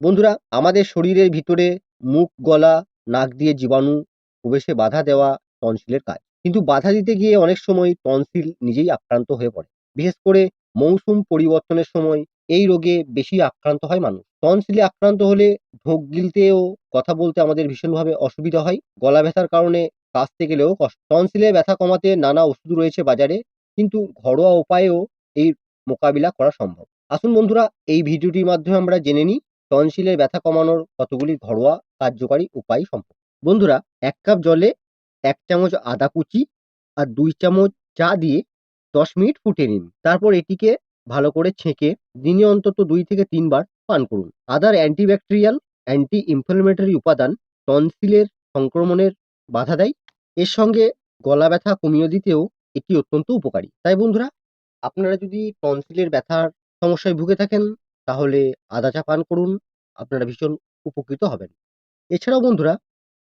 বন্ধুরা, আমাদের শরীরের ভিতরে মুখ, গলা, নাক দিয়ে জীবাণু প্রবেশে বাধা দেওয়া টনসিলের কাজ। কিন্তু বাধা দিতে গিয়ে অনেক সময় টনসিল নিজেই আক্রান্ত হয়ে পড়ে। বিশেষ করে মৌসুম পরিবর্তনের সময় এই রোগে বেশি আক্রান্ত হয় মানুষ। টনসিলে আক্রান্ত হলে ঢোক গিলতেও কথা বলতে আমাদের ভীষণভাবে অসুবিধা হয়। গলা ব্যথার কারণে কাশতে গেলেও কষ্ট। টনসিলের ব্যথা কমাতে নানা ওষুধ রয়েছে বাজারে, কিন্তু ঘরোয়া উপায়েও এই মোকাবিলা করা সম্ভব। আসুন বন্ধুরা, এই ভিডিওটির মাধ্যমে আমরা জেনে নিই টনসিলের ব্যথা কমানোর কতগুলি ঘরোয়া কার্যকারী উপায় সম্পর্কে। বন্ধুরা, এক কাপ জলে এক চামচ আদা কুচি আর দুই চামচ চা দিয়ে দশ মিনিট ফুটিয়ে নিন। তারপর এটিকে ভালো করে ছেঁকে দিনে অন্তত দুই থেকে তিনবার পান করুন। আদার অ্যান্টিব্যাকটেরিয়াল অ্যান্টি ইনফ্লামেটরি উপাদান টনসিলের সংক্রমণের বাধা দেয়। এর সঙ্গে গলা ব্যথা কমিয়ে দিতেও এটি অত্যন্ত উপকারী। তাই বন্ধুরা, আপনারা যদি টনসিলের ব্যথার সমস্যায় ভুগে থাকেন তাহলে আদা চা পান করুন, আপনারা ভীষণ উপকৃত হবেন। এছাড়াও বন্ধুরা,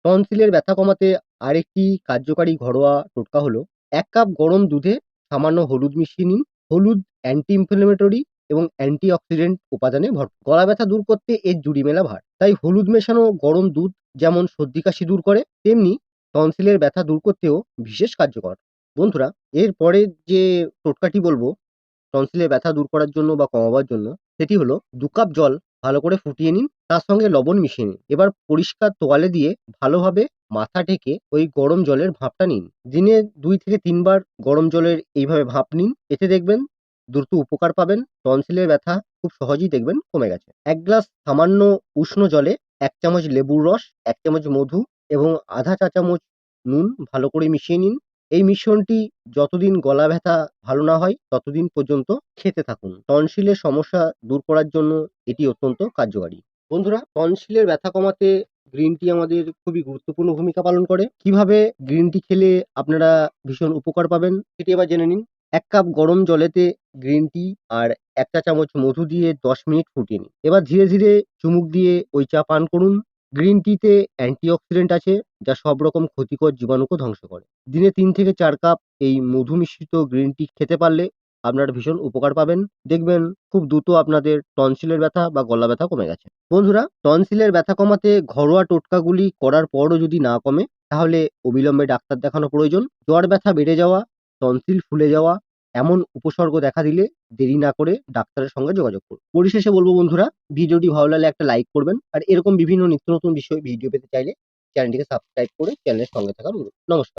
টনসিলের ব্যথা কমাতে আরেকটি কার্যকারী ঘরোয়া টোটকা হলো এক কাপ গরম দুধে সামান্য হলুদ মিশিয়ে নিন। হলুদ অ্যান্টি ইনফ্লামেটরি এবং অ্যান্টি অক্সিডেন্ট উপাদানে ভরপুর গলা ব্যথা দূর করতে এর জুড়ি মেলা ভার। তাই হলুদ মেশানো গরম দুধ যেমন সর্দি কাশি দূর করে, তেমনি টনসিলের ব্যথা দূর করতেও বিশেষ কার্যকর। বন্ধুরা এর পরের যে টোটকাটি বলব, টনসিলের ব্যথা দূর করার জন্য বা কমাবার জন্য সেটি হলো দু কাপ জল ভালো করে ফুটিয়ে নিন, তার সঙ্গে লবণ মিশিয়ে নিন। এবার পরিষ্কার তোয়ালে দিয়ে ভালোভাবে মাথা ঢেকে ওই গরম জলের ভাপটা নিন। দিনে দুই থেকে তিনবার গরম জলের এইভাবে ভাপ নিন। এতে দেখবেন দ্রুত উপকার পাবেন, টনসিলের ব্যথা খুব সহজেই দেখবেন কমে গেছে। এক গ্লাস সামান্য উষ্ণ জলে এক চামচ লেবুর রস, এক চামচ মধু এবং আধা চা চামচ নুন ভালো করে মিশিয়ে নিন। এই মিশ্রণটি যতদিন গলা ব্যথা ভালো না হয়, ততদিন পর্যন্ত খেতে থাকুন। টনসিলের সমস্যা দূর করার জন্য এটি অত্যন্ত কার্যকারী। বন্ধুরা টনসিলের ব্যথা কমাতে গ্রিন টি আমাদের খুবই গুরুত্বপূর্ণ ভূমিকা পালন করে। কীভাবে গ্রিন টি খেলে আপনারা ভীষণ উপকার পাবেন, সেটি এবার জেনে নিন। এক কাপ গরম জলেতে গ্রিন টি আর একটা চামচ মধু দিয়ে দশ মিনিট ফুটিয়ে নিন। এবার ধীরে ধীরে চুমুক দিয়ে ওই চা পান করুন। গ্রিন টিতে অ্যান্টিঅক্সিডেন্ট আছে, যা সব রকম ক্ষতিকর জীবাণুকে ধ্বংস করে। দিনে তিন থেকে চার কাপ এই মধু মিশ্রিত গ্রিন টি খেতে পারলে আপনারা ভীষণ উপকার পাবেন। দেখবেন খুব দ্রুত আপনাদের টনসিলের ব্যথা বা গলা ব্যথা কমে গেছে। বন্ধুরা টনসিলের ব্যথা কমাতে ঘরোয়া টোটকাগুলি করার পরও যদি না কমে, তাহলে অবিলম্বে ডাক্তার দেখানো প্রয়োজন। জ্বর ব্যথা বেড়ে যাওয়া টনসিল ফুলে যাওয়া এমন উপসর্গ দেখা দিলে দেরি না করে ডাক্তারের সঙ্গে যোগাযোগ করুন। পরিশেষে বলব বন্ধুরা, ভিডিওটি ভালো লাগলে একটা লাইক করবেন আর এরকম বিভিন্ন নিত্য নতুন বিষয়ে ভিডিও পেতে চাইলে চ্যানেলটিকে সাবস্ক্রাইব করে চ্যানেলের সঙ্গে থাকার অনুরোধ। নমস্কার।